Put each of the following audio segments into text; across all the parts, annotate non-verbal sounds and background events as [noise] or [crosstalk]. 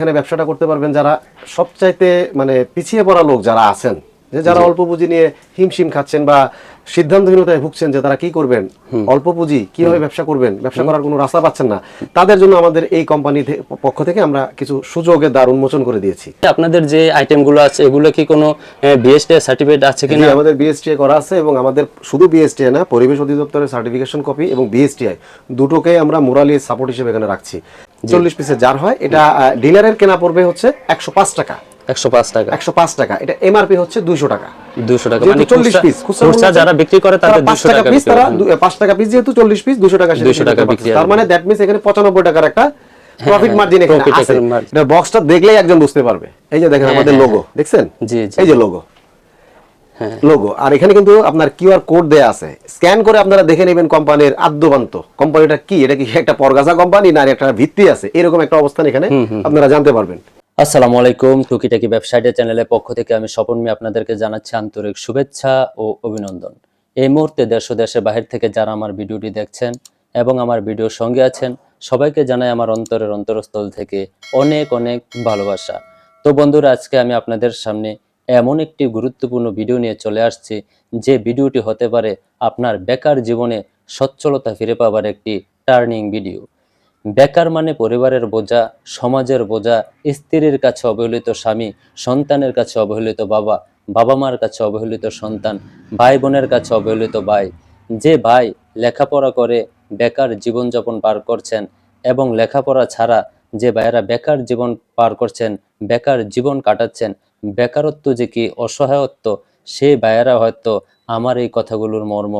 এখানে ব্যবসাটা করতে পারবেন যারা সবচাইতে মানে পিছিয়ে পড়া লোক যারা আছেন যে যারা অল্প পুঁজি নিয়ে হিমশিম খাচ্ছেন বা সিদ্ধান্তহীনতায় ভুগছেন যে তারা কি করবেন অল্প পুঁজি কীভাবে ব্যবসা করবেন ব্যবসা করার কোনো রাস্তা পাচ্ছেন না তাদের জন্য আমাদের এই কোম্পানি পক্ষ থেকে আমরা কিছু সুযোগের দ্বার উন্মোচন করে দিয়েছি। আপনাদের যে আইটেমগুলো আছে এগুলো কি কোনো বিএসটি সার্টিফিকেট আছে কিনা? আমাদের বিএসটিআই করা আছে এবং আমাদের শুধু বিএসটিআই না পরিবেশ অধিদপ্তরের সার্টিফিকেশন কপি এবং বিএসটিআই দুটোকে আমরা মোরালি সাপোর্ট হিসেবে এখানে রাখছি। চল্লিশ পিসের যার হয়। এটা ডিলারের কেনা পড়বে হচ্ছে একশো পাঁচ টাকা। একশো পাঁচ টাকা। একশো পাঁচ টাকা। এটা এমআরপি হচ্ছে দুইশো টাকা। দুশো টাকা। মানে চল্লিশ পিস খুচরা যারা বিক্রি করে তাদের দুশো টাকা টাকা পিস তারা পাঁচ টাকা পিস যেহেতু চল্লিশ পিস দুশো টাকা 200 টাকা বিক্রি তার মানে দ্যাট মিনস এখানে পঁচানব্বই টাকার একটা প্রফিট মার্জিন এখানে আছে। এর margin। এটা বক্সটা দেখলেই একজন বুঝতে পারবে। এই যে দেখেন আমাদের লোগো দেখছেন? জি। এই যে লোগো হ্যাঁ। লোগো আর এখানে কিন্তু আপনার কিউআর কোড দেয়া আছে। স্ক্যান করে আপনারা দেখে নেবেন কোম্পানির আদ্যবান্ত। কোম্পানিটা কি? এটা কি একটা পরগাছা কোম্পানি না একটা ভিত্তি আছে? এরকম একটা অবস্থান এখানে আপনারা জানতে পারবেন। আসসালামু আলাইকুম টুকিটাকি ব্যবসায়ীদের চ্যানেলের পক্ষ থেকে আমি স্বপন মি আপনাদেরকে জানাচ্ছি আন্তরিক শুভেচ্ছা ও অভিনন্দন। এই মুহূর্তে দেশ ও দেশের বাহির থেকে যারা আমার ভিডিওটি দেখছেন এবং আমার ভিডিওর সঙ্গে আছেন সবাইকে জানাই আমার অন্তরের অন্তরস্থল থেকে অনেক অনেক ভালোবাসা। তো বন্ধুরা আজকে আমি আপনাদের সামনে এমন একটি গুরুত্বপূর্ণ ভিডিও নিয়ে চলে আসছি, যে ভিডিওটি হতে পারে আপনার বেকার জীবনে সচ্ছলতা ফিরে পাবার একটি টার্নিং ভিডিও বেকার মানে পরিবারের বোঝা, সমাজের বোঝা, স্ত্রীর কাছে অবহেলিত স্বামী, সন্তানের কাছে অবহেলিত বাবা বাবা মার কাছে অবহেলিত সন্তান, ভাই বোনের কাছে অবহেলিত ভাই। যে ভাই লেখাপড়া করে, বেকার জীবনযাপন পার করছেন এবং লেখাপড়া ছাড়া যে ভাইয়েরা বেকার জীবন পার করছেন, বেকার জীবন কাটাচ্ছেন বেকারত্ব যে কি অসহায়ত্ব সেই ভাইয়েরা হয়তো আমার এই কথাগুলোর মর্ম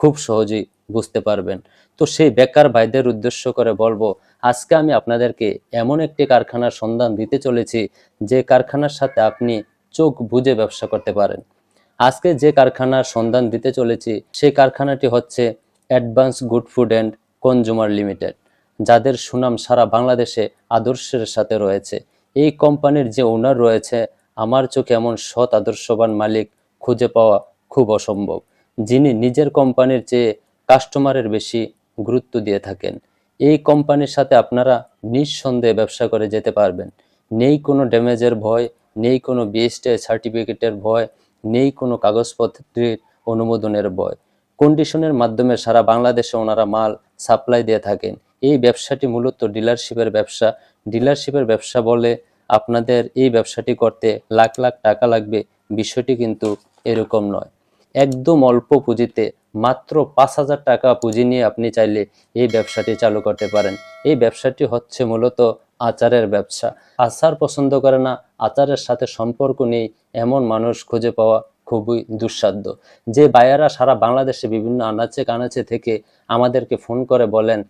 খুব সহজেই বুঝতে পারবেন। তো সেই বেকার ভাইদের উদ্দেশ্য করে বলব, আজকে আমি আপনাদেরকে এমন একটি কারখানার সন্ধান দিতে চলেছি, যে কারখানার সাথে আপনি চোখ বুজে ব্যবসা করতে পারেন। আজকে যে কারখানার সন্ধান দিতে চলেছি সেই কারখানাটি হচ্ছে advance good food and consumer limited, যাদের সুনাম সারা বাংলাদেশে আদর্শের সাথে রয়েছে। এই কোম্পানির যে ওনার রয়েছে আমার চোখে এমন সৎ, আদর্শবান মালিক খুঁজে পাওয়া খুব অসম্ভব, যিনি নিজের কোম্পানির চেয়ে কাস্টমারের বেশি গুরুত্ব দিয়ে থাকেন। এই কোম্পানির সাথে আপনারা নিঃসন্দেহে ব্যবসা করে যেতে পারবেন। নেই কোনো ড্যামেজের ভয়, নেই কোনো বিএসটি সার্টিফিকেটের ভয়, নেই কোনো কাগজপত্রের অনুমোদনের ভয়। কন্ডিশনের মাধ্যমে সারা বাংলাদেশে ওনারা মাল সাপ্লাই দিয়ে থাকেন। এই ব্যবসাটি মূলত ডিলারশিপের ব্যবসা। ডিলারশিপের ব্যবসা বলে আপনাদের এই ব্যবসাটি করতে লাখ লাখ টাকা লাগবে, বিষয়টি কিন্তু এরকম নয়। একদম অল্প পুঁজিতে মাত্র পাঁচ হাজার টাকা পুঁজি নিয়ে আপনি চাইলে এই ব্যবসাটি চালু করতে পারেন। এই ব্যবসাটি হচ্ছে মূলত আচারের ব্যবসা। আচার পছন্দ করে না, আচারের সাথে সম্পর্ক নেই, এমন মানুষ খুঁজে পাওয়া খুবই দুঃসাধ্য। যে বায়ারা সারা বাংলাদেশে বিভিন্ন আনাচে কানাচে থেকে আমাদেরকে ফোন করে বলেন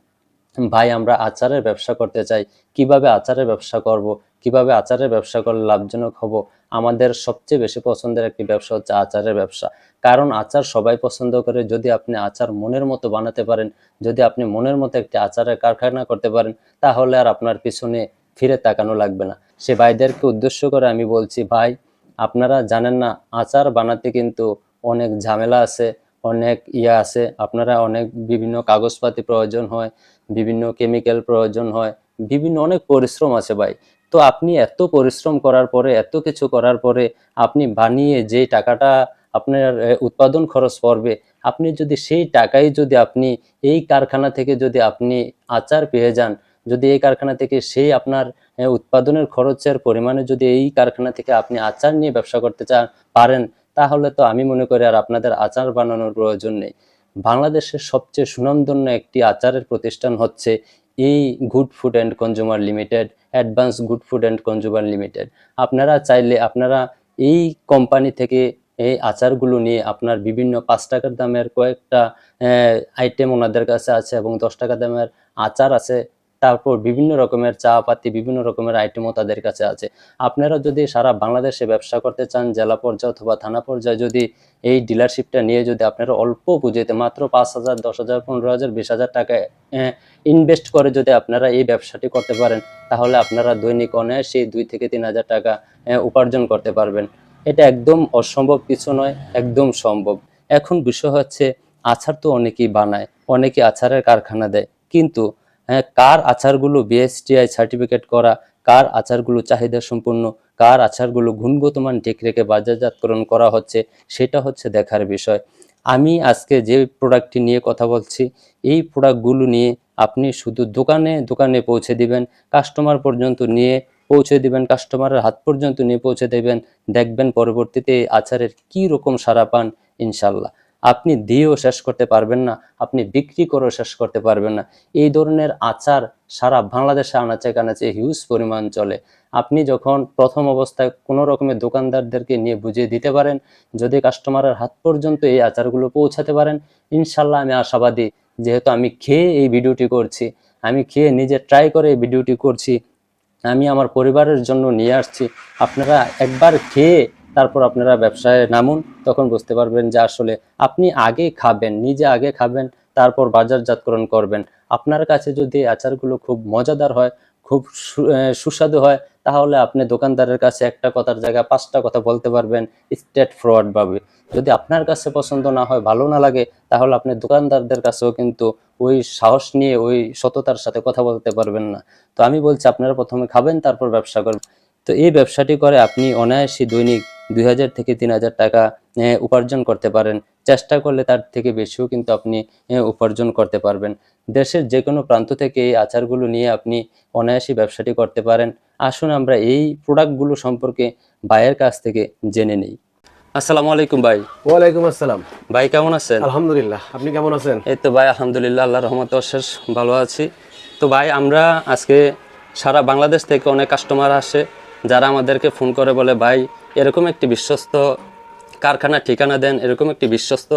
ভাই, আমরা আচারের ব্যবসা করতে চাই। কীভাবে আচারের ব্যবসা করব? কীভাবে আচারের ব্যবসা করলে লাভজনক হব? আমাদের সবচেয়ে বেশি পছন্দের একটি ব্যবসা হচ্ছে আচারের ব্যবসা। কারণ আচার সবাই পছন্দ করে। যদি আপনি আচার মনের মতো বানাতে পারেন, যদি আপনি মনের মতো একটি আচারের কারখানা করতে পারেন, তাহলে আর আপনার পিছনে ফিরে তাকানো লাগবে না। সে ভাইদেরকে উদ্দেশ্য করে আমি বলছি, ভাই, আপনারা জানেন না, আচার বানাতে কিন্তু অনেক ঝামেলা আছে। অনেক ইয়ে আছে। আপনারা অনেক বিভিন্ন কাগজপাতি প্রয়োজন হয়, বিভিন্ন কেমিক্যাল প্রয়োজন হয়, বিভিন্ন অনেক পরিশ্রম আছে ভাই। তো আপনি এত পরিশ্রম করার পরে, এত কিছু করার পরে আপনি বানিয়ে যে টাকাটা আপনার উৎপাদন খরচ পড়বে, আপনি যদি সেই টাকাই যদি আপনি এই কারখানা থেকে যদি আপনি আচার পেয়ে যান, যদি এই কারখানা থেকে সেই আপনার উৎপাদনের খরচের পরিমাণে যদি এই কারখানা থেকে আপনি আচার নিয়ে ব্যবসা করতে চান, পারেন তাহলে তো আমি মনে করি আর আপনাদের আচার বানানোর প্রয়োজন নেই। বাংলাদেশের সবচেয়ে সুনামধন্য একটি আচারের প্রতিষ্ঠান হচ্ছে এই good food and consumer limited, advance good food and consumer limited. আপনারা চাইলে আপনারা এই কোম্পানি থেকে এই আচারগুলো নিয়ে আপনার বিভিন্ন পাঁচ টাকার দামের কয়েকটা আইটেম ওনাদের কাছে আছে এবং দশ টাকা দামের আচার আছে। তারপর বিভিন্ন রকমের চা পাতি বিভিন্ন রকমের আইটেমও তাদের কাছে আছে। আপনারা যদি সারা বাংলাদেশে ব্যবসা করতে চান, জেলা পর্যায়ে অথবা থানা পর্যায়ে যদি এই ডিলারশিপটা নিয়ে যদি আপনারা অল্প পুঁজিতে মাত্র পাঁচ হাজার, দশ হাজার, পনেরো হাজার, বিশ হাজার টাকা ইনভেস্ট করে যদি আপনারা এই ব্যবসাটি করতে পারেন, তাহলে আপনারা দৈনিক অনায়াসে দুই থেকে তিন হাজার টাকা উপার্জন করতে পারবেন। এটা একদম অসম্ভব কিছু নয়, একদম সম্ভব। এখন বিষয় হচ্ছে আচার তো অনেকেই বানায়, অনেকে আচারের কারখানা দেয়, কিন্তু কার আচারগুলো বিএসটিআই সার্টিফিকেট করা, কার আচারগুলো চাহিদা সম্পূর্ণ কার আচারগুলো গুণগত মান ঠিক রেখে বাজারজাতকরণ করা হচ্ছে, সেটা হচ্ছে দেখার বিষয়। আমি আজকে যে প্রোডাক্টটি নিয়ে কথা বলছি, এই প্রোডাক্টগুলো নিয়ে আপনি শুধু দোকানে দোকানে পৌঁছে দিবেন কাস্টমার পর্যন্ত নিয়ে পৌঁছে দিবেন কাস্টমারের হাত পর্যন্ত নিয়ে পৌঁছে দেবেন, দেখবেন পরবর্তীতে আচারের কি রকম সারা পান ইনশাল্লাহ আপনি দিয়েও শেষ করতে পারবেন না, আপনি বিক্রি করেও শেষ করতে পারবেন না। এই ধরনের আচার সারা বাংলাদেশে আনাচে কানাচে হিউজ পরিমাণ চলে। আপনি যখন প্রথম অবস্থায় কোনো রকমের দোকানদারদেরকে নিয়ে বুঝিয়ে দিতে পারেন, যদি কাস্টমারের হাত পর্যন্ত এই আচারগুলো পৌঁছাতে পারেন ইনশাল্লাহ আমি আশাবাদী যেহেতু আমি খেয়ে এই ভিডিওটি করছি, আমি খেয়ে নিজে ট্রাই করে এই ভিডিওটি করছি, আমি আমার পরিবারের জন্য নিয়ে আসছি। আপনারা একবার খেয়ে তারপর আপনারা ব্যবসায় নামুন, তখন বুঝতে পারবেন যে আসলে আপনি আগে খাবেন, নিজে আগে খাবেন, তারপর বাজারজাতকরণ করবেন। আপনার কাছে যদি আচারগুলো খুব মজাদার হয়, খুব সুস্বাদু হয়, তাহলে আপনি দোকানদারের কাছে একটা কথার জায়গায় পাঁচটা কথা বলতে পারবেন স্টেট ফরওয়ার্ড ভাবে যদি আপনার কাছে পছন্দ না হয়, ভালো না লাগে, তাহলে আপনি দোকানদারদের কাছেও কিন্তু ওই সাহস নিয়ে, ওই সততার সাথে কথা বলতে পারবেন না। তো আমি বলছি, আপনারা প্রথমে খাবেন, তারপর ব্যবসা করবেন। তো এই ব্যবসাটি করে আপনি অনায়াসে দৈনিক দুই হাজার থেকে তিন হাজার টাকা উপার্জন করতে পারেন। চেষ্টা করলে তার থেকে বেশিও কিন্তু আপনি উপার্জন করতে পারবেন। দেশের যে কোনো প্রান্ত থেকে এই আচারগুলো নিয়ে আপনি অনায়াসে ব্যবসাটি করতে পারেন। আসুন আমরা এই প্রোডাক্টগুলো সম্পর্কে ভাইয়ের কাছ থেকে জেনে নিই। আসসালামু আলাইকুম ভাই। ওয়ালাইকুম আসসালাম। ভাই কেমন আছেন? আলহামদুলিল্লাহ। আপনি কেমন আছেন? এই তো ভাই আলহামদুলিল্লাহ আল্লাহ রহমতে অশেষ ভালো আছি। তো ভাই আমরা আজকে সারা বাংলাদেশ থেকে অনেক কাস্টমার আসে যারা আমাদেরকে ফোন করে বলে ভাই এরকম একটি বিশ্বস্ত কারখানা, ঠিকানা দেন, এরকম একটি বিশ্বস্ত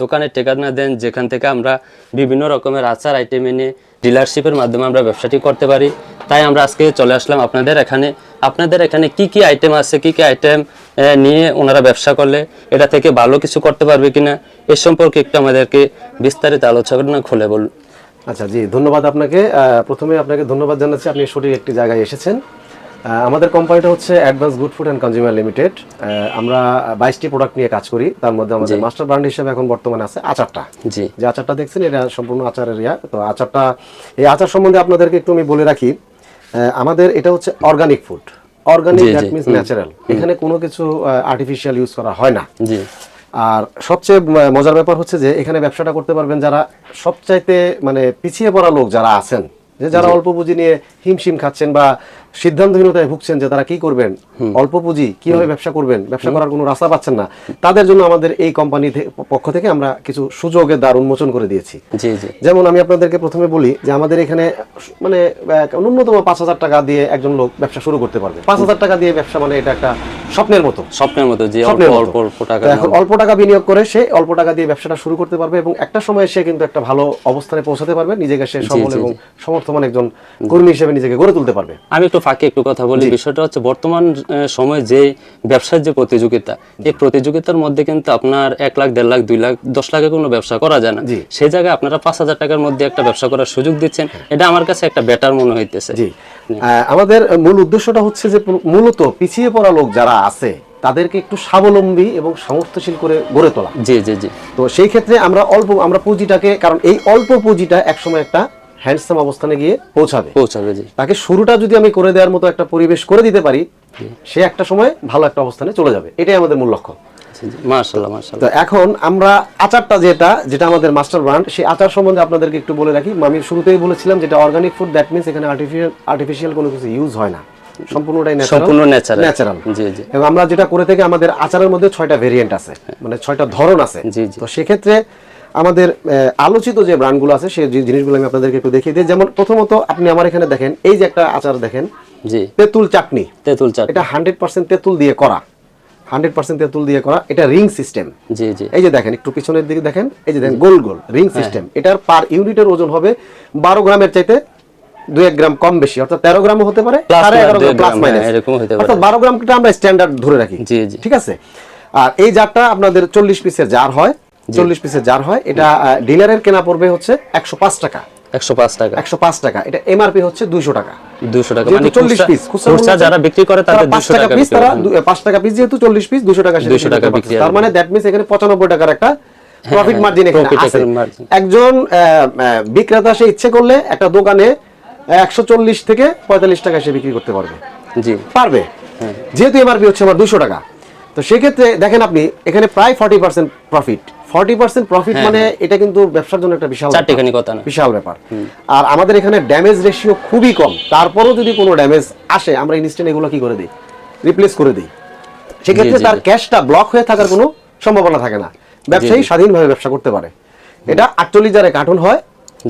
দোকানের ঠিকানা দেন, যেখান থেকে আমরা বিভিন্ন রকমের আচার আইটেম এনে ডিলারশিপের মাধ্যমে আমরা ব্যবসাটি করতে পারি। তাই আমরা আজকে চলে আসলাম আপনাদের এখানে। আপনাদের এখানে কি কি আইটেম আছে, কি কি আইটেম নিয়ে ওনারা ব্যবসা করলে, এটা থেকে ভালো কিছু করতে পারবে কিনা, এ সম্পর্কে একটু আমাদেরকে বিস্তারিত আলোচনা খুলে বলুন। আচ্ছা জি, ধন্যবাদ আপনাকে। প্রথমে আপনাকে ধন্যবাদ জানাচ্ছি। আপনি সঠিক একটি জায়গায় এসেছেন। আমাদের কোম্পানিটা হচ্ছে advance good food and consumer limited আমরা বাইশটি প্রোডাক্ট নিয়ে কাজ করি। তার মধ্যে আমাদের মাস্টার ব্র্যান্ড হিসেবে এখন বর্তমানে আছে আচারটা। জি। যে আচারটা দেখছেন এটা সম্পূর্ণ আচারের ইয়া। তো আচারটা এই আচার সম্বন্ধে আপনাদেরকে একটু আমি বলে রাখি আমাদের এটা হচ্ছে organic food organic that means natural এখানে কোনো কিছু আর্টিফিশিয়াল ইউজ করা হয় না। জি। আর সবচেয়ে মজার ব্যাপার হচ্ছে যে এখানে ব্যবসাটা করতে পারবেন যারা সবচাইতে মানে পিছিয়ে পড়া লোক যারা আছেন। যে যারা অল্প পুঁজি নিয়ে হিমশিম খাচ্ছেন বা সিদ্ধান্তহীনতায় ভুগছেন যে তারা কি করবেন? অল্প পুঁজি কীভাবে ব্যবসা করবেন? ব্যবসা করার কোনো রাস্তা পাচ্ছেন না। তাদের জন্য আমাদের এই কোম্পানি পক্ষ থেকে আমরা কিছু সুযোগের দ্বার উন্মোচন করে দিয়েছি। যেমন আমি আপনাদেরকে প্রথমে বলি যে আমাদের এখানে মানে ন্যূনতম পাঁচ হাজার টাকা দিয়ে একজন লোক ব্যবসা শুরু করতে পারবে। পাঁচ হাজার টাকা দিয়ে ব্যবসা মানে এটা একটা স্বপ্নের মতো। স্বপ্নের মতো যে অল্প অল্প টাকা এখন অল্প টাকা বিনিয়োগ করে সে অল্প টাকা দিয়ে ব্যবসাটা শুরু করতে পারবে এবং একটা সময় সে কিন্তু একটা ভালো অবস্থানে পৌঁছাতে পারবে। নিজেকে সে সবল এবং সমর্থমান একজন কর্মী হিসেবে নিজেকে গড়ে তুলতে পারবে। আমি একটু ফাঁকে একটু কথা বলি বিষয়টা হচ্ছে বর্তমান সময়ে যে ব্যবসার যে প্রতিযোগিতা এই প্রতিযোগিতার মধ্যে কিন্তু আপনার এক লাখ দেড় লাখ দুই লাখ দশ লাখে কোনো ব্যবসা করা যায় না। সেই জায়গায় আপনারা পাঁচ হাজার টাকার মধ্যে একটা ব্যবসা করার সুযোগ দিচ্ছেন। এটা আমার কাছে একটা বেটার মনে হইতেছে। আমাদের মূল উদ্দেশ্যটা হচ্ছে যে মূলত পিছিয়ে পড়া লোক যারা আছে তাদেরকে একটু স্বাবলম্বী এবং সামর্থ্যশীল করে গড়ে তোলা। জি জি জি। তো সেই ক্ষেত্রে আমরা অল্প আমরা পুঁজিটাকে কারণ এই অল্প পুঁজিটা একসময় একটা হ্যান্ডসাম অবস্থানে গিয়ে পৌঁছাবে। পৌঁছাবে জি। তাকে শুরুটা যদি আমি করে দেওয়ার মতো একটা পরিবেশ করে দিতে পারি সে একটা সময় ভালো একটা অবস্থানে চলে যাবে। এটাই আমাদের মূল লক্ষ্য। তো এখন আমরা আচারটা যেটা যেটা আমাদের মাস্টার ব্র্যান্ড সেই আচার সম্বন্ধে আপনাদেরকে একটু বলে রাখি। আমি শুরুতেই বলেছিলাম যেটা অর্গানিক ফুড দ্যাট মিনস এখানে আর্টিফিশিয়াল আর্টিফিশিয়াল কোনো কিছু ইউজ হয় না। সম্পূর্ণটাই সম্পূর্ণ ন্যাচারাল ন্যাচারাল জি জি। এবং আমরা যেটা করে থাকি আমাদের আচারের মধ্যে ছয়টা ভেরিয়েন্ট আছে। মানে ছয়টা ধরন আছে। জি, জি। তো সেক্ষেত্রে আমাদের আলোচিত যে ব্র্যান্ডগুলো আছে সেই জিনিসগুলো আমি আপনাদেরকে একটু দেখিয়ে দিই। যেমন প্রথমত আপনি আমার এখানে দেখেন এই যে একটা আচার দেখেন জি। তেঁতুল চাটনি। তেঁতুল চাট এটা হান্ড্রেড পার্সেন্ট তেঁতুল দিয়ে করা। হান্ড্রেড পার্সেন্ট তেঁতুল দিয়ে করা। এটা রিং সিস্টেম। জি জি। এই যে দেখেন একটু পিছনের দিকে দেখেন এই যে দেখেন গোল গোল রিং হ্যাঁ। সিস্টেম। এটার পার ইউনিটের ওজন হবে বারো গ্রামের চাইতে দুই এক গ্রাম কম বেশি অর্থাৎ তেরো গ্রামও হতে পারে সাড়ে এগারো গ্রাম প্লাস মাইনাস। হ্যাঁ, হতে পারে। অর্থাৎ বারো গ্রামটা আমরা স্ট্যান্ডার্ড ধরে রাখি। জি, জি। ঠিক আছে? আর এই জারটা আপনাদের চল্লিশ পিসের জার হয়। চল্লিশ পিসের জার হয়। এটা ডিলারের কেনা পড়বে হচ্ছে একশো পাঁচ টাকা। একশো পাঁচ টাকা। একশো পাঁচ টাকা। এটা এমআরপি হচ্ছে দুইশো টাকা। দুশো টাকা মানে চল্লিশ পিস খুচরা যারা বিক্রি করে তাদের দুশো টাকা টাকা পিস তারা পাঁচ টাকা পিস যেহেতু চল্লিশ পিস দুশো টাকা সেটা 200 টাকা বিক্রি বিক্রি করতে পারছে। তার মানে দ্যাট মিনস এখানে পঁচানব্বই টাকার একটা প্রফিট হ্যাঁ, মার্জিন এখানে আছে। একজন বিক্রেতা সে ইচ্ছে করলে একটা দোকানে একশো চল্লিশ থেকে পঁয়তাল্লিশ টাকা সে বিক্রি করতে পারবে। জি। পারবে? যেহেতু এমআরপি হচ্ছে আমার দুশো টাকা। তো সেক্ষেত্রে দেখেন আপনি এখানে প্রায় forty percent profit forty percent profit মানে এটা কিন্তু ব্যবসার জন্য একটা বিশাল চারটিখানি কথা না। বিশাল ব্যাপার। আর আমাদের এখানে ড্যামেজ রেশিও খুবই কম। তারপরেও যদি কোনো ড্যামেজ আসে আমরা ইনস্ট্যান্ট এগুলো কি করে দিই? রিপ্লেস করে দিই। সেক্ষেত্রে তার ক্যাশটা ব্লক হয়ে থাকার কোনো সম্ভাবনা থাকে না। ব্যবসায়ী স্বাধীনভাবে ব্যবসা করতে পারে। এটা আটচল্লিশ হাজারে কার্টুন হয়।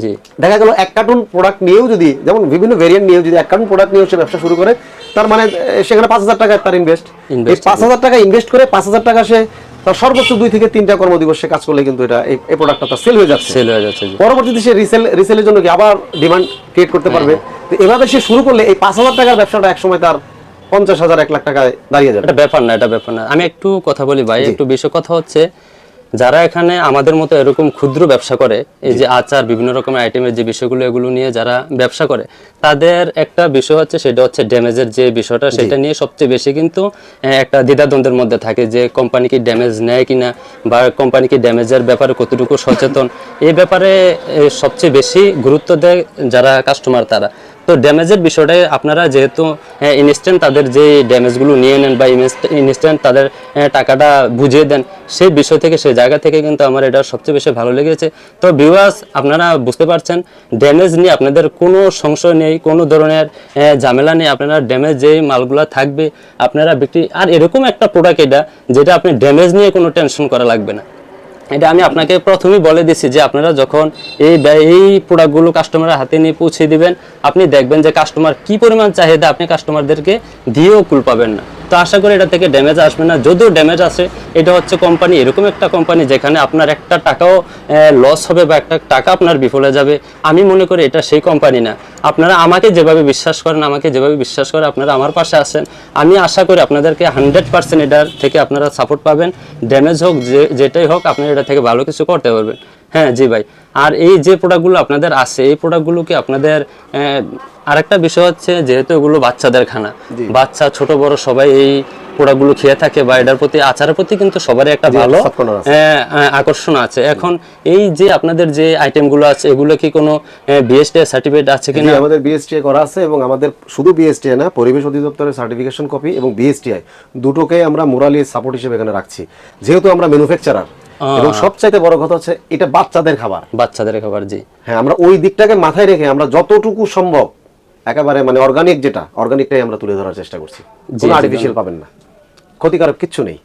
জি। দেখা গেল এক কার্টুন প্রোডাক্ট নিয়েও যদি যেমন বিভিন্ন ভেরিয়েন্ট নিয়েও যদি এক কার্টুন প্রোডাক্ট নিয়েও সে ব্যবসা শুরু করে তার মানে সেখানে পাঁচ হাজার টাকা তার ইনভেস্ট এই পাঁচ হাজার টাকা ইনভেস্ট করে পাঁচ হাজার টাকা সে তার সর্বোচ্চ দুই থেকে তিনটা কর্মদিবস কাজ করলে কিন্তু এটা এই- প্রোডাক্টটা তার সেল হয়ে যাচ্ছে। সেল হয়ে যাচ্ছে পরবর্তীতে সে রিসেল রিসেলের জন্য কি আবার ডিমান্ড ক্রিয়েট করতে পারবে? তো এভাবে সে শুরু করলে এই পাঁচ হাজার টাকার ব্যবসাটা একসময় তার পঞ্চাশ হাজার এক লাখ টাকায় দাঁড়িয়ে যাবে। এটা ব্যাপার না এটা ব্যাপার না। আমি একটু কথা বলি ভাই একটু বিষয় কথা হচ্ছে যারা এখানে আমাদের মতো এরকম ক্ষুদ্র ব্যবসা করে এই যে আচার বিভিন্ন রকমের আইটেমের যে বিষয়গুলো এগুলো নিয়ে যারা ব্যবসা করে তাদের একটা বিষয় হচ্ছে সেটা হচ্ছে ড্যামেজের যে বিষয়টা সেটা নিয়ে সবচেয়ে বেশি কিন্তু একটা দ্বিধাদ্বন্দ্বের মধ্যে থাকে যে কোম্পানি কি ড্যামেজ নেয় কিনা বা কোম্পানি কি ড্যামেজের ব্যাপারে কতটুকু সচেতন। এই ব্যাপারে সবচেয়ে বেশি গুরুত্ব দেয় যারা কাস্টমার তারা। তো ড্যামেজের বিষয়টাই আপনারা যেহেতু ইনস্ট্যান্ট তাদের যে ড্যামেজগুলো নিয়ে নেন বা ইনস্ট্যান্ট তাদের টাকাটা বুঝিয়ে দেন, সেই বিষয় থেকে, সেই জায়গা থেকে কিন্তু আমার এটা সবচেয়ে বেশি ভালো লেগেছে। তো ভিউয়ার্স আপনারা বুঝতে পারছেন ড্যামেজ নিয়ে আপনাদের কোনো সংশয় নেই, কোনো ধরনের ঝামেলা নেই, আপনারা ড্যামেজ যেই মালগুলো থাকবে, আপনারা বিক্রি, আর এরকম একটা প্রোডাক্ট এটা, যেটা আপনি ড্যামেজ নিয়ে কোনো টেনশন করা লাগবে না। এটা আমি আপনাকে প্রথমেই বলে দিছি যে আপনারা যখন এই এই প্রোডাক্টগুলো কাস্টমারের হাতে নিয়ে পৌঁছে দিবেন, আপনি দেখবেন যে কাস্টমার কি পরিমাণ চাহিদা আপনি কাস্টমারদেরকে দিয়েও কুল পাবেন না। তো আশা করি এটা থেকে ড্যামেজ আসবে না। যদিও ড্যামেজ আসে এটা হচ্ছে কোম্পানি এরকম একটা কোম্পানি যেখানে আপনার একটা টাকাও লস হবে বা একটা টাকা আপনার বিফলে যাবে। আমি মনে করি এটা সেই কোম্পানি না। আপনারা আমাকে যেভাবে বিশ্বাস করেন, আমাকে যেভাবে বিশ্বাস করে আপনারা আমার পাশে আসেন আমি আশা করি আপনাদেরকে হান্ড্রেড পার্সেন্ট এটার থেকে আপনারা সাপোর্ট পাবেন। ড্যামেজ হোক, যে, যেটাই হোক, আপনারা এটা থেকে ভালো কিছু করতে পারবেন। হ্যাঁ জি ভাই। আর এই যে প্রোডাক্টগুলো আপনাদের আছে, এই প্রোডাক্টগুলোকে আপনাদের আরেকটা বিষয় হচ্ছে যেহেতু এগুলো বাচ্চাদের খানা বাচ্চা ছোট বড় সবাই এই প্রোডাক্টগুলো খেয়ে থাকে বা এটার প্রতি আচারের প্রতি কিন্তু সবারই একটা ভালো। আহ, আহ, আকর্ষণ আছে। এখন এই যে আপনাদের যে আইটেমগুলো আছে এগুলো কি কোনো বিএসটি সার্টিফিকেট আছে কিনা? আমাদের বিএসটিআই করা আছে এবং আমাদের শুধু বিএসটিআই না পরিবেশ অধিদপ্তরের সার্টিফিকেশন কপি এবং বিএসটিআই দুটোকে আমরা মোরালি সাপোর্ট হিসেবে এখানে রাখছি। যেহেতু আমরা ম্যানুফ্যাকচারার এবং সবচাইতে বড় কথা হচ্ছে এটা বাচ্চাদের খাবার। বাচ্চাদের খাবার জি। হ্যাঁ আমরা ওই দিকটাকে মাথায় রেখে আমরা যতটুকু সম্ভব একেবারে মানে অর্গানিক যেটা অর্গানিকটাই আমরা তুলে ধরার চেষ্টা করছি। কোনো আর্টিফিশিয়াল পাবেন না। ক্ষতিকারক কিছু নেই।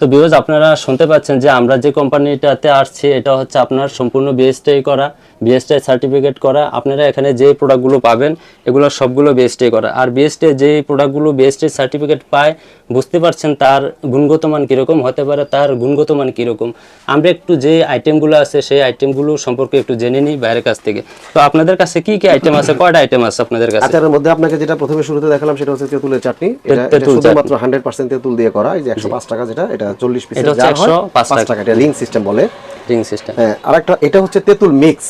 তো বিকজ আপনারা শুনতে পাচ্ছেন যে আমরা যে কোম্পানিটাতে আসছি এটা হচ্ছে আপনার সম্পূর্ণ বিএসটাই করা বিএসটাই সার্টিফিকেট করা। আপনারা এখানে যে প্রোডাক্টগুলো পাবেন এগুলো সবগুলো বিএসটাই করা। আর বিএসটাই যে প্রোডাক্টগুলো বিএসটাই সার্টিফিকেট পায় বুঝতে পারছেন তার গুণগত মান কীরকম? হতে পারে তার গুণগত মান কীরকম? আমরা একটু যে আইটেমগুলো আছে সেই আইটেমগুলো সম্পর্কে একটু জেনে নিই বাইরের কাছ থেকে। তো আপনাদের কাছে কি কি আইটেম আছে? [coughs] কয়টা আইটেম আছে আপনাদের কাছে? আচারের মধ্যে আপনাকে যেটা প্রথমে শুরুতে দেখালাম সেটা হচ্ছে তেঁতুলের চাটনি। এটা শুধুমাত্র হান্ড্রেড পার্সেন্ট তেঁতুল দিয়ে করা। এই যে একশো পাঁচ টাকা যেটা এটা চল্লিশ পিসের এটা হচ্ছে জার হয় 105 পাঁচ টাকা। এটা রিং সিস্টেম বলে। রিং সিস্টেম হ্যাঁ আরেকটা এটা হচ্ছে তেঁতুল মিক্স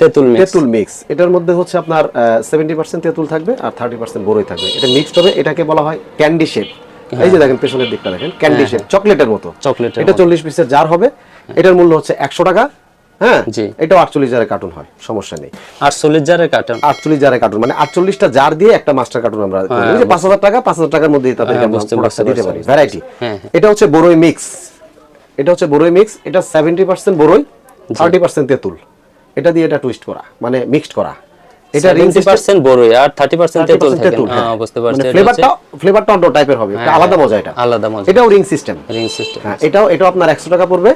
তেঁতুল মিক্স তেঁতুল মিক্স এটার মধ্যে হচ্ছে আপনার সেভেন্টি পার্সেন্ট তেঁতুল থাকবে আর থার্টি পার্সেন্ট বড়ই থাকবে। এটা মিক্সড হবে এটাকে বলা হয় ক্যান্ডি শেপ এই যে দেখেন পেছনের দিকটা দেখেন ক্যান্ডি শেপ চকলেটের মতো। চকলেটের এটা চল্লিশ পিসের জার হবে। এটার মূল্য হচ্ছে একশো টাকা হ্যাঁ? জি। এটাও আটচল্লিশ জারের কার্টুন হয় সমস্যা নেই। আটচল্লিশ জারের কার্টন আটচল্লিশ জারের কার্টুন মানে আটচল্লিশটা জার দিয়ে একটা মাস্টার কার্টুন আমরা করি। যে পাঁচ হাজার টাকা পাঁচ হাজার টাকার মধ্যে তাদেরকে হ্যাঁ, দিতে পারি। ভ্যারাইটি হ্যাঁ, এটা হচ্ছে বড়ই মিক্স এটা হচ্ছে বড়ই মিক্স এটা সেভেন্টি পার্সেন্ট বড়ই থার্টি পার্সেন্ট তেঁতুল। এটা দিয়ে এটা টুইস্ট করা মানে মিক্সড করা। এটা রিং সেভেন্টি পার্সেন্ট বড়ই আর তেঁতুল থাকে। হ্যাঁ। বুঝতে পারছি ফ্লেভারটা ফ্লেভারটা অন্য টাইপের হবে এটা আলাদা মজা এটা। আলাদা মজা। এটাও রিং সিস্টেম রিং সিস্টেম হ্যাঁ এটাও এটাও আপনার একশো টাকা পড়বে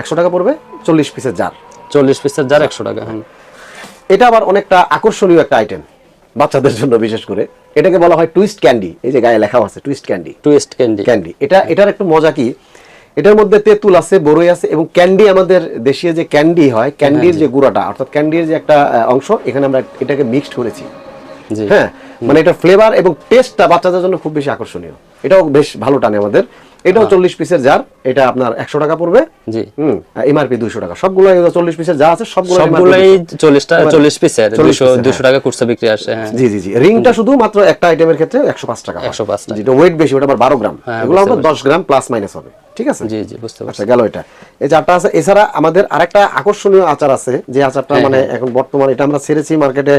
একশো টাকা পড়বে চল্লিশ পিসের জার চল্লিশ পিসের যার একশো টাকা হ্যাঁ। এটা আবার অনেকটা আকর্ষণীয় একটা আইটেম বাচ্চাদের জন্য বিশেষ করে। এটাকে বলা হয় টুইস্ট ক্যান্ডি এই যে গায়ে লেখা আছে twist candy twist candy candy এটা এটার একটু মজা কি? এটার মধ্যে তেঁতুল আছে বড়ই আছে এবং ক্যান্ডি আমাদের দেশীয় যে ক্যান্ডি হয় ক্যান্ডির যে গুঁড়াটা অর্থাৎ ক্যান্ডির যে একটা অংশ এখানে আমরা এটাকে মিক্সড করেছি। হ্যাঁ? মানে এটা ফ্লেভার এবং টেস্টটা বাচ্চাদের জন্য খুব বেশি আকর্ষণীয়। এটাও বেশ ভালো টানে আমাদের। এটাও চল্লিশ পিসের জার এটা আপনার একশো টাকা পড়বে। জি। হুম এমআরপি দুইশো টাকা। সবগুলো চল্লিশ পিসের যা আছে সবগুলো সবগুলাই চল্লিশটা চল্লিশ পিসের 40 দুশো টাকা খুচরা বিক্রি আসে হ্যাঁ। জি জি জি। রিংটা শুধু মাত্র একটা আইটেমের ক্ষেত্রে একশো পাঁচ টাকা। 105 টাকা। যেটা ওয়েট বেশি ওটা আবার বারো গ্রাম। হ্যাঁ, এগুলো আবার দশ গ্রাম প্লাস মাইনাস হবে। ঠিক আছে? জি জি বুঝতে পারছি। আচ্ছা গেল এটা। এই চারটা আছে। এছাড়া আমাদের আরেকটা আকর্ষণীয় আচার আছে যে আচারটা হ্যাঁ, মানে এখন বর্তমানে এটা আমরা ছেড়েছি মার্কেটে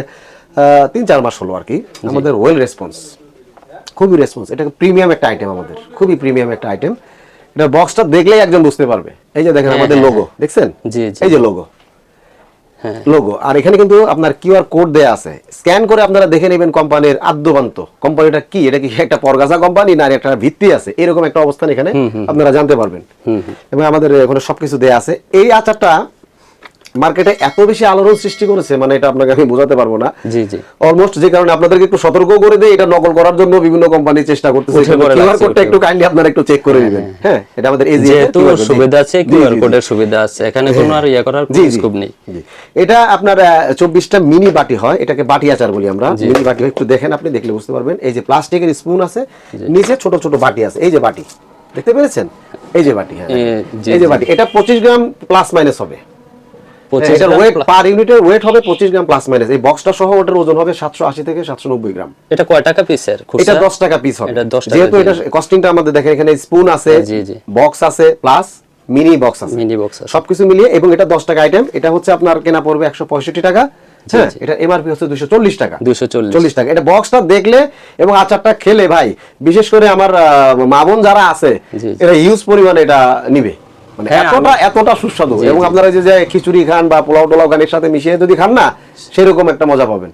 তিন চার মাস হলো আর কি। আমাদের ওয়েল রেসপন্স খুবই রেসপন্স এটা প্রিমিয়াম একটা আইটেম আমাদের। খুবই প্রিমিয়াম একটা আইটেম এটা বক্সটা দেখলেই একজন বুঝতে পারবে। এই যে দেখেন আমাদের লোগো দেখছেন হ্যাঁ, জি, জি। এই যে লোগো হ্যাঁ। লোগো আর এখানে কিন্তু আপনার কিউআর কোড দেয়া আছে। স্ক্যান করে আপনারা দেখে নেবেন কোম্পানির আদ্যবান্ত। কোম্পানিটা কি? এটা কি একটা পরগাছা কোম্পানি না একটা ভিত্তি আছে? এরকম একটা অবস্থান এখানে আপনারা জানতে পারবেন। এবং আমাদের এখানে সবকিছু দেয়া আছে। এই আচারটা মার্কেটে এত বেশি আলোড়ন সৃষ্টি করেছে মানে এটা আপনাকে আমি বোঝাতে পারব না। জি জি। অলমোস্ট যে কারণে আপনাদেরকে একটু সতর্ক করে দেয় এটা নকল করার জন্য বিভিন্ন কোম্পানি চেষ্টা করতেছে। কিউআর কোডটা একটু কাইন্ডলি আপনারা একটু চেক করে নেবেন। হ্যাঁ। এটা আমাদের এজি যেহেতু সুবিধা আছে কিউআর কোডের সুবিধা আছে এখানে কোনো আর ইয়ে করার কোনো স্কোপ নেই। এটা আপনার চব্বিশটা মিনি বাটি হয় এটাকে বাটি আচার বলি আমরা। মিনি বাটি একটু দেখেন আপনি দেখলে বুঝতে পারবেন। এই যে প্লাস্টিকের স্পুন আছে নিচে ছোট ছোট বাটি আছে এই যে বাটি। দেখতে পেরেছেন? এই যে বাটি হ্যাঁ। এই যে বাটি এটা পঁচিশ গ্রাম প্লাস মাইনাস হবে। এটার গ্রাম ওয়েট plus- পার ইউনিটের ওয়েট হবে পঁচিশ গ্রাম প্লাস মাইনাস এই বক্সটা সহ ওটার ওজন হবে সাতশো আশি থেকে সাতশো নব্বই গ্রাম। এটা কয় টাকা এটা টাকা পিস হবে। এটা 10 টাকা, যেহেতু এটা কস্টিংটা আমাদের দেখেন এখানে স্পুন আছে জি, জি। বক্স আছে প্লাস মিনি বক্স আছে। মিনি বক্স আছে। সবকিছু মিলিয়ে এবং এটা দশ টাকা আইটেম এটা হচ্ছে আপনার কেনা পড়বে একশো পঁয়ষট্টি টাকা হ্যাঁ। এটা এমআরপি হচ্ছে টাকা। এটা বক্সটা দেখলে এবং আচারটা খেলে ভাই বিশেষ করে আমার মা বোন যারা আছে জি। হিউজ পরিমাণে এটা নিবে। মানে হ্যাঁ, এতটা এতটা সুস্বাদু। এবং আপনারা যে যে খিচুড়ি খান বা পোলাও টোলাও খান এর সাথে মিশিয়ে যদি খান না সেরকম একটা মজা পাবেন।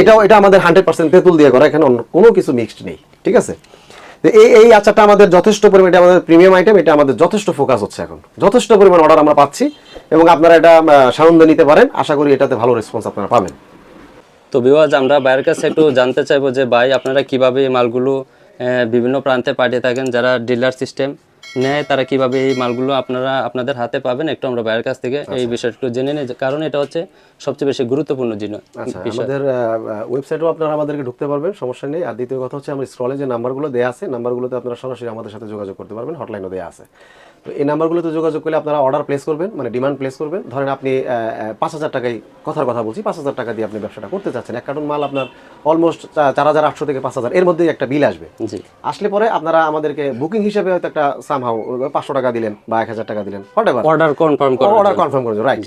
এটাও এটা আমাদের হান্ড্রেড পার্সেন্ট তেঁতুল দিয়ে করা এখানে অন্য কোনো কিছু মিক্সড নেই ঠিক আছে? এই এই আচারটা আমাদের যথেষ্ট পরিমাণ এটা আমাদের প্রিমিয়াম আইটেম এটা আমাদের যথেষ্ট ফোকাস হচ্ছে এখন। যথেষ্ট পরিমাণ অর্ডার আমরা পাচ্ছি এবং আপনারা এটা সানন্দ নিতে পারেন। আশা করি এটাতে ভালো রেসপন্স আপনারা পাবেন। তো বিওয়াজ আমরা বাইরের কাছে একটু জানতে চাইব যে ভাই আপনারা কীভাবে এই মালগুলো বিভিন্ন প্রান্তে পাঠিয়ে থাকেন যারা ডিলার সিস্টেম নেয় তারা কীভাবে এই মালগুলো আপনারা আপনাদের হাতে পাবেন একটু আমরা বাইরের কাছ থেকে এই বিষয়টা একটু জেনে নিই। কারণ এটা হচ্ছে সবচেয়ে বেশি গুরুত্বপূর্ণ জিনিস আচ্ছা আমাদের ওয়েবসাইটেও আপনারা আমাদেরকে ঢুকতে পারবেন সমস্যা নেই। আর দ্বিতীয় কথা হচ্ছে আমার স্ক্রলে যে নাম্বারগুলো দেওয়া আছে নাম্বারগুলোতে আপনারা সরাসরি আমাদের সাথে যোগাযোগ করতে পারবেন হটলাইনও দেওয়া আছে। তো এই নাম্বারগুলোতে যোগাযোগ করলে আপনারা অর্ডার প্লেস করবেন মানে ডিমান্ড প্লেস করবেন। ধরেন আপনি পাঁচ হাজার টাকায় কথার কথা বলছি পাঁচ হাজার টাকা দিয়ে আপনি ব্যবসাটা করতে চাচ্ছেন। এক কার্টন মাল আপনার অলমোস্ট চার হাজার আটশো থেকে পাঁচ হাজার এর মধ্যেই একটা বিল আসবে। জি। আসলে পরে আপনারা আমাদেরকে বুকিং হিসেবে হয়তো একটা সামহাও পাঁচশো টাকা দিলেন বা এক হাজার টাকা দিলেন অর্ডার কনফার্ম অর্ডার কনফার্ম করে রাইট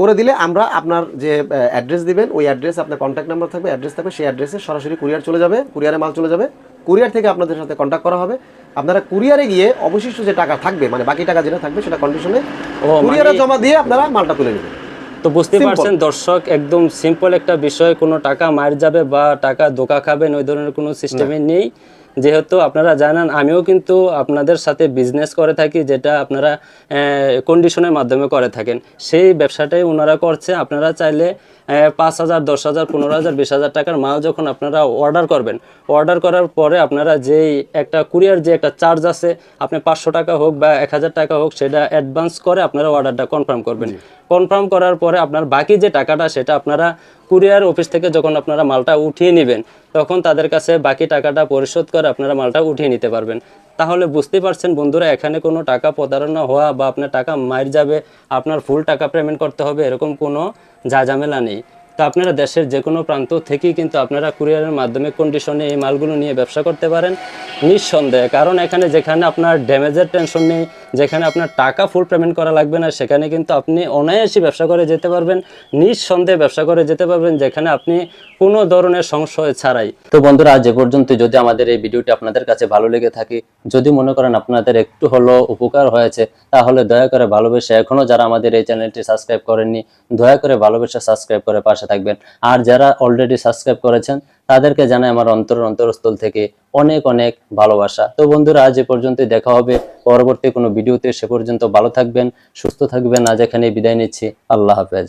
করে দিলে আমরা আপনার যে অ্যাড্রেস দিবেন ওই অ্যাড্রেস আপনার কন্ট্যাক্ট নাম্বার থাকবে অ্যাড্রেস থাকবে সেই অ্যাড্রেসে সরাসরি কুরিয়ার চলে যাবে কুরিয়ারে মাল চলে যাবে। কুরিয়ার থেকে আপনাদের সাথে কন্ট্যাক্ট করা হবে। আপনারা কুরিয়ারে গিয়ে অবশিষ্ট যে টাকা থাকবে মানে বাকি টাকা যেটা থাকবে সেটা কন্ডিশনে ও, কুরিয়ারে জমা দিয়ে আপনারা মালটা তুলে নেবেন। তো বুঝতে পারছেন দর্শক একদম সিম্পল একটা বিষয় কোনো টাকা মার যাবে বা টাকা দোকা খাবেন ওই ধরনের কোনো সিস্টেমে নেই। যেহেতু আপনারা জানেন আমিও কিন্তু আপনাদের সাথে বিজনেস করে থাকি যেটা আপনারা কন্ডিশনের মাধ্যমে করে থাকেন। সেই ব্যবসাটাই ওনারা করছে আপনারা চাইলে পাঁচ হাজার দশ হাজার পনেরো হাজার বিশ হাজার টাকার মাল যখন আপনারা অর্ডার করবেন অর্ডার করার পরে আপনারা যেই একটা কুরিয়ার যে একটা চার্জ আছে আপনি পাঁচশো টাকা হোক বা এক হাজার টাকা হোক সেটা অ্যাডভান্স করে আপনারা অর্ডারটা কনফার্ম করবেন। কনফার্ম করার পরে আপনার বাকি যে টাকাটা সেটা আপনারা কুরিয়ার অফিস থেকে যখন আপনারা মালটা উঠিয়ে নেবেন তখন তাদের কাছে বাকি টাকাটা পরিশোধ করে আপনারা মালটা উঠিয়ে নিতে পারবেন। তাহলে বুঝতে পারছেন বন্ধুরা, এখানে কোনো টাকা প্রতারণা হওয়া বা আপনার টাকা মার যাবে, আপনার ফুল টাকা পেমেন্ট করতে হবে, এরকম কোনো যা ঝামেলা নেই। তো আপনারা দেশের যে কোনো প্রান্ত থেকেই কিন্তু আপনারা কুরিয়ারের মাধ্যমে কন্ডিশনে এই মালগুলো নিয়ে ব্যবসা করতে পারেন, নিঃসন্দেহে। কারণ এখানে যেখানে আপনার ড্যামেজের টেনশন নেই যেখানে আপনার টাকা ফুল পেমেন্ট করা লাগবে না, সেখানে কিন্তু আপনি অনায়াসে ব্যবসা করে যেতে পারবেন, নিঃসন্দেহে ব্যবসা করে যেতে পারবেন, যেখানে আপনি কোনো ধরনের সংশয় ছাড়াই। তো বন্ধুরা, আজ এ পর্যন্ত যদি আমাদের এই ভিডিওটি আপনাদের কাছে ভালো লেগে থাকে, যদি মনে করেন আপনাদের একটু হলো উপকার হয়েছে, তাহলে দয়া করে ভালোবেসে এখনও যারা আমাদের এই চ্যানেলটি সাবস্ক্রাইব করেননি, দয়া করে ভালোবেসে সাবস্ক্রাইব করে পাশে থাকবেন। আর যারা অলরেডি সাবস্ক্রাইব করেছেন তাদেরকে জানাই আমার অন্তর অন্তরস্থল থেকে অনেক অনেক ভালোবাসা। তো বন্ধুরা, আজ এ পর্যন্তই দেখা হবে। পরবর্তী কোনো ভিডিওতে সে পর্যন্ত ভালো থাকবেন, সুস্থ থাকবেন। আজ এখানে বিদায় নিচ্ছি। আল্লাহ হাফেজ।